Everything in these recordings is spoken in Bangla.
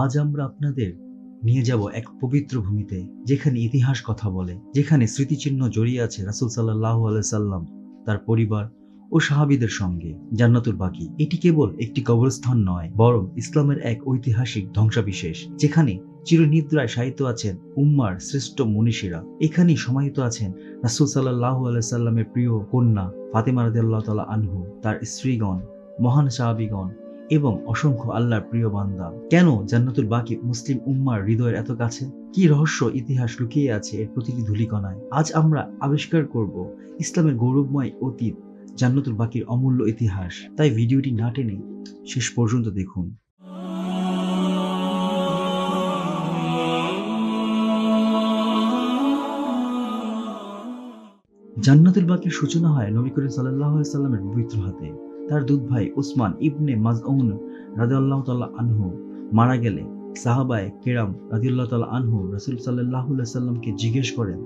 আজ আমরা আপনাদের নিয়ে যাব এক পবিত্র ভূমিতে, যেখানে ইতিহাস কথা বলে, যেখানে স্মৃতিচিহ্ন জড়িয়ে আছে রাসুল সাল্লাহ সাল্লাম, তার পরিবার ও সাহাবিদের সঙ্গে, জান্নাতুল বাকি। এটি কেবল একটি কবরস্থান নয়, বরং ইসলামের এক ঐতিহাসিক ধ্বংসাবিশেষ, যেখানে চিরনিদ্রায় সাহিত্য আছেন উম্মার শ্রেষ্ঠ মনীষীরা। এখানেই সমাহিত আছেন রাসুল সাল্লাহ সাল্লামের প্রিয় কন্যা ফাতেমা রাদিয়াল্লাহু তাআলা আনহু, তার স্ত্রীগণ, মহান সাহাবিগণ এবং অসংখ্য আল্লাহর প্রিয় বান্দা। কেন জান্নাতুল বাকি মুসলিম উম্মার হৃদয়ের এত কাছে? কি রহস্য ইতিহাস লুকিয়ে আছে এর প্রতিটি ধূলিকণায়? আজ আমরা আবিষ্কার করব ইসলামের গৌরবময় অতীত, জান্নাতুল বাকির অমূল্য ইতিহাস। তাই ভিডিওটি না টেনে শেষ পর্যন্ত দেখুন। জান্নাতুল বাকির সূচনা হয় নবী করিম সাল্লাহ সাল্লামের পবিত্র হাতে। তার দুধ ভাই উসমান ইবনে মাজউন রাজিউল্লাহ তাল্লাহ আনহু মারা গেলে সাহাবায় কেরাম রাজিউল্লাহ তাল্লাহ আনহু রসুল সাল্লাহ সাল্লামকে জিজ্ঞেস করেন,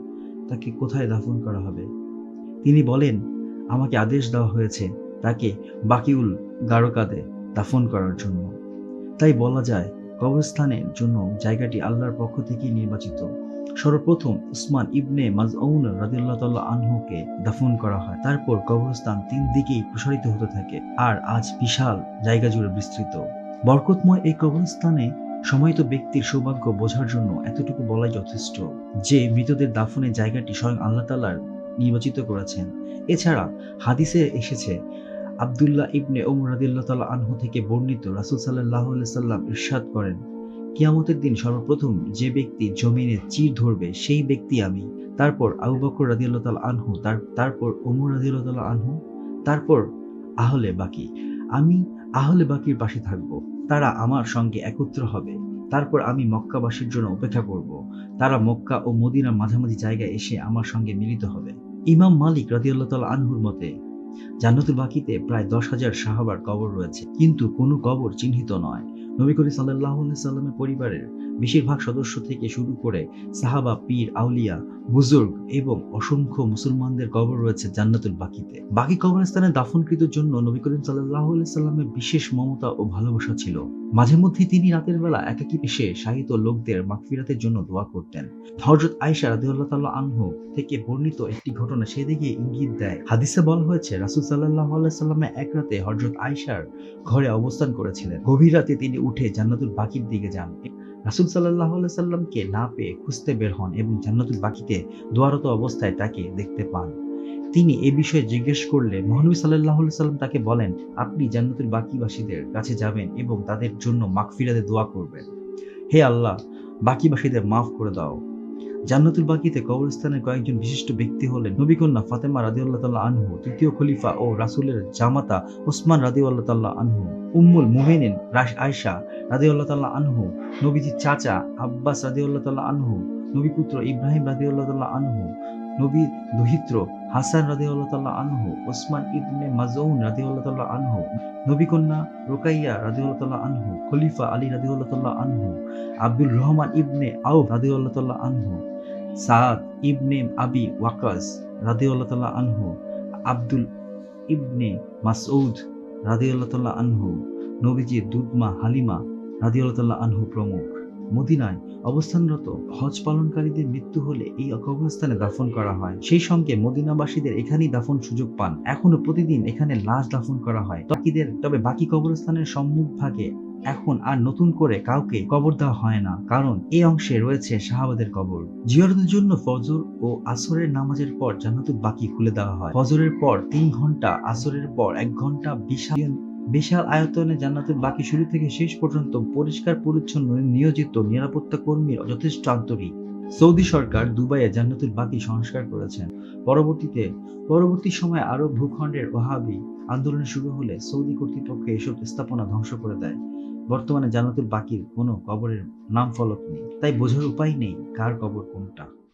তাকে কোথায় দাফন করা হবে? তিনি বলেন, আমাকে আদেশ দেওয়া হয়েছে তাকে বাকিউল গারকাদে দাফন করার জন্য। তাই বলা যায় কবরস্থানের জন্য জায়গাটি আল্লাহর পক্ষ থেকেই নির্বাচিত। সর্বপ্রথম উসমান ইবনে মাজউন রাদিউল্লাহ তাল্লাহ আনহুকে দাফন করা হয়। তারপর কবরস্থান তিন দিকেই প্রসারিত হতে থাকে আর আজ বিশাল জায়গা জুড়ে বিস্তৃত। বরকতময় এই কবরস্থানে সময়ত ব্যক্তির সৌভাগ্য বোঝার জন্য এতটুকু বলাই যথেষ্ট যে মৃতদের দাফনের জায়গাটি স্বয়ং আল্লাহ তাল্লার নির্বাচিত করেছেন। এছাড়া হাদিসে এসেছে আবদুল্লাহ ইবনে ওমর রাদিল্লাহ তাল্লাহ আনহু থেকে বর্ণিত রাসুল সাল্লাহ সাল্লাম ইরশাদ করেন, কিয়ামতের দিন সর্বপ্রথম যে ব্যক্তি জমিনে চির ধরবে, সেই ব্যক্তি আমি। তারপর আবু বকর তাআলা আনহু, তার, তারপর ওমর তাআলা আনহু, তারপর আহলে বাকি। আমি আহলে বাকির পাশে থাকব, তারা আমার সঙ্গে একত্র হবে। তারপর আমি মক্কাবাসীর জন্য অপেক্ষা করব, তারা মক্কা ও মদিনার মাঝামাঝি জায়গায় এসে আমার সঙ্গে মিলিত হবে। ইমাম মালিক তাআলা আনহুর মতে জান্নাতুল বাকিতে প্রায় দশ হাজার সাহাবার কবর রয়েছে। কিন্তু কোনো কবর চিহ্নিত নয়। নবী করিম সাল্লাহ সাল্লামের পরিবারের বেশিরভাগ সদস্য থেকে শুরু করে সাহাবা, পীর, আউলিয়া, বুজুর্গ এবং অসংখ্য মুসলমানদের কবর রয়েছে জান্নাতুল বাকিতে। বাকি কবরস্থানে দাফনকৃত জন্য নবী করিম সাল্লাহ সাল্লামের বিশেষ মমতা ও ভালোবাসা ছিল। মাঝে মধ্যে তিনি রাতের বেলা একাকি এসে শাহিত লোকদের মাগফিরাতের জন্য দোয়া করতেন। হজরত আয়সা রাদিউল্লাহ তাল্লাহ আনহু থেকে বর্ণিত একটি ঘটনা সেদিকে ইঙ্গিত দেয়। হাদিসে বলা হয়েছে, রাসুল সাল্লাহ সাল্লামে এক রাতে হজরত আয়সার ঘরে অবস্থান করেছিলেন। গভীর রাতে তিনি উঠে জান্নাতুল বাকির দিকে যান। রাসুল সাল্লাহ সাল্লামকে না পেয়ে খুঁজতে বের হন এবং জান্নাতুল বাকিতে দোয়ারত অবস্থায় তাকে দেখতে পান। তিনি এ বিষয়ে জিজ্ঞেস করলে, মহানবী সাল্লাহ সাল্লাম তাকে বলেন, আপনি জান্নাতুল বাকিবাসীদের কাছে যাবেন এবং তাদের জন্য মাগফিরাতে দোয়া করবেন। হে আল্লাহ, বাকিবাসীদের মাফ করে দাও। জান্নাতুল বাকিতে কবরস্থানের কয়েকজন বিশিষ্ট ব্যক্তি হলেন নবীকন্যা ফাতেমা রাদিউল্লাহ তাল্লাহ আনহু তৃতীয় খলিফা ও রাসুলের জামাতা ওসমান রাদিউল্লাহ তাল্লাহ আনহু উম্মুল মুমিনিন রাশ আয়সা রাদিউল্লাহ তাল্লাহ আনহু নবীজির চাচা আব্বাস রাদিউল্লাহ তাল্লাহ আনহু নবীপুত্র ইব্রাহিম রাদিউল্লাহ তাল্লাহ আনহু নবী দহিত্র হাসান রাদিউল্লাহ তাল্লাহ আনহু ওসমান ইবনে মাজউন রাদিউল্লাহ তাল্লাহ আনহু নবীকন্যা রোকাইয়া রাদিউল্লাহ তাল্লাহ আনহু খলিফা আলী রাদিউল্লাহ তাল্লাহ আনহু আব্দুল রহমান ইবনে আউ রাদিউল্লাহ তাল্লাহ আনহু সাদ ইবনে আবি ওয়াকাস রাদিউল্লাহ তাল্লাহ আনহু, আব্দুল ইবনে মাসউদ রাদিউল্লাহ তাল্লাহ আনহু নবীজির দুধমা হালিমা রাদিউল্লাহ তাল্লাহ আনহু প্রমুখ। মদিনায় অবস্থানরত হজ পালনকারীদের মৃত্যু হলে এই কবরস্থানে দাফন করা হয়। সেই সঙ্গে মদিনাবাসীদের এখানেই দাফন সুযোগ পান। এখনও প্রতিদিন এখানে লাশ দাফন করা হয়। বাকিদের তবে বাকি কবরস্থানের সম্মুখ ভাগে এখন আর নতুন করে কাউকে কবর দেওয়া হয় না, কারণ এই অংশে রয়েছে শাহাবাদের কবর। জিয়ারতের জন্য ফজর ও আসরের নামাজের পর জান্নাতুল বাকি খুলে দেওয়া হয়। ফজরের পর তিন ঘণ্টা, আসরের পর এক ঘণ্টা বিশাল বিশাল আয়তনে জান্নাতের বাকি শুরু থেকে শেষ পর্যন্ত পরিষ্কার, পরিচ্ছন্ন, নিয়োজিত নিরাপত্তা কর্মীর যথেষ্ট আন্তরিক। সৌদি সরকার দুবাইয়ে জান্নাতুল বাকি সংস্কার করেছেন। পরবর্তীতে, পরবর্তী সময়ে আরব ভূখণ্ডের ওহাবি আন্দোলন শুরু হলে সৌদি কর্তৃপক্ষ এসব স্থাপনা ধ্বংস করে দেয়। বর্তমানে জান্নাতুল বাকির কোনো কবরের নাম ফলক নেই। তাই বোঝার উপায় নেই কার কবর কোনটা।